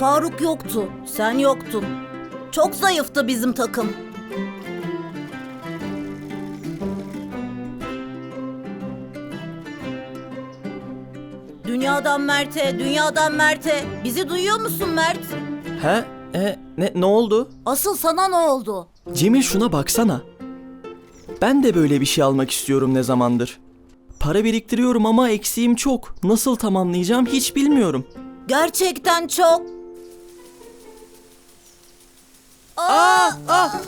Faruk yoktu, sen yoktun. Çok zayıftı bizim takım. Dünyadan Mert'e, dünyadan Mert'e. Bizi duyuyor musun Mert? He? E, ne, ne oldu? Asıl sana ne oldu? Cemil şuna baksana. Ben de böyle bir şey almak istiyorum ne zamandır. Para biriktiriyorum ama eksiğim çok. Nasıl tamamlayacağım hiç bilmiyorum. Gerçekten çok. Aa, ah!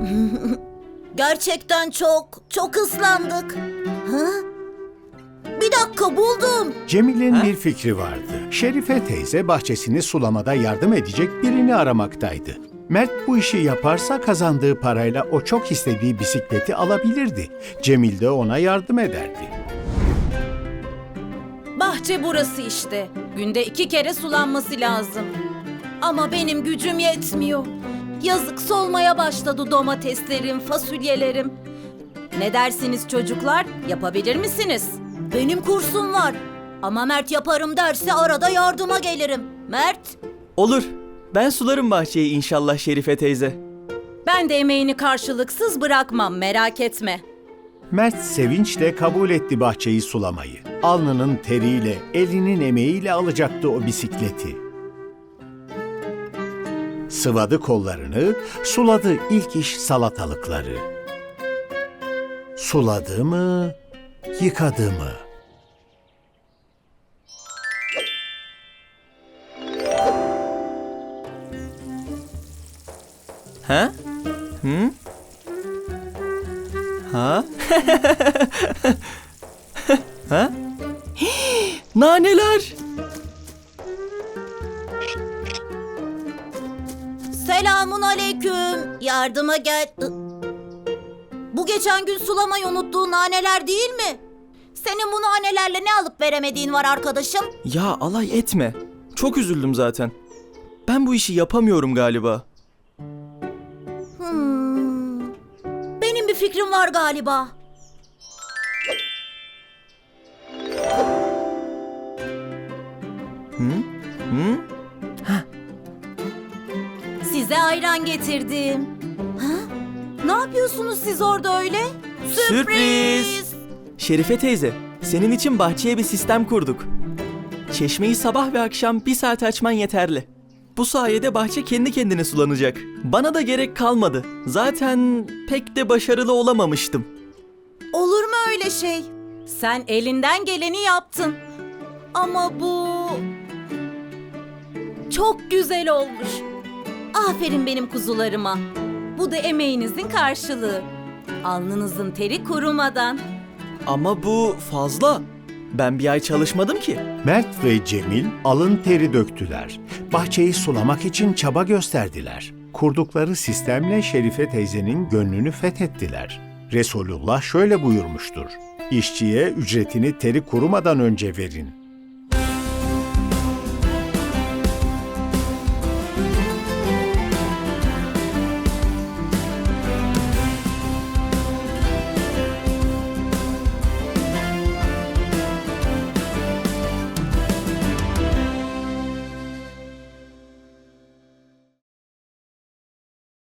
Gerçekten çok, çok ıslandık. Ha? Bir dakika buldum. Cemil'in Ha? bir fikri vardı. Şerife teyze bahçesini sulamada yardım edecek birini aramaktaydı. Mert bu işi yaparsa kazandığı parayla o çok istediği bisikleti alabilirdi. Cemil de ona yardım ederdi. Bahçe burası işte. Günde iki kere sulanması lazım. Ama benim gücüm yetmiyor. Yazık solmaya başladı domateslerim, fasulyelerim. Ne dersiniz çocuklar? Yapabilir misiniz? Benim kursum var. Ama Mert yaparım derse arada yardıma gelirim. Mert? Olur. Ben sularım bahçeyi inşallah Şerife teyze. Ben de emeğini karşılıksız bırakmam merak etme. Mert sevinçle kabul etti bahçeyi sulamayı. Alnının teriyle, elinin emeğiyle alacaktı o bisikleti. Sıvadı kollarını, suladı ilk iş salatalıkları. Suladı mı, yıkadı mı? Ha? Hı? Ha? ha? Naneler! Selamun aleyküm. Yardıma gel... Bu geçen gün sulamayı unuttuğun naneler değil mi? Senin bu nanelerle ne alıp veremediğin var arkadaşım? Ya alay etme. Çok üzüldüm zaten. Ben bu işi yapamıyorum galiba. Hmm. Benim bir fikrim var galiba. Size ayran getirdim. Ha? Ne yapıyorsunuz siz orada öyle? Sürpriz! Şerife teyze, senin için bahçeye bir sistem kurduk. Çeşmeyi sabah ve akşam bir saat açman yeterli. Bu sayede bahçe kendi kendine sulanacak. Bana da gerek kalmadı. Zaten pek de başarılı olamamıştım. Olur mu öyle şey? Sen elinden geleni yaptın. Ama bu çok güzel olmuş. Aferin benim kuzularıma. Bu da emeğinizin karşılığı. Alnınızın teri kurumadan. Ama bu fazla. Ben bir ay çalışmadım ki. Mert ve Cemil alın teri döktüler. Bahçeyi sulamak için çaba gösterdiler. Kurdukları sistemle Şerife teyzenin gönlünü fethettiler. Resulullah şöyle buyurmuştur. İşçiye ücretini teri kurumadan önce verin.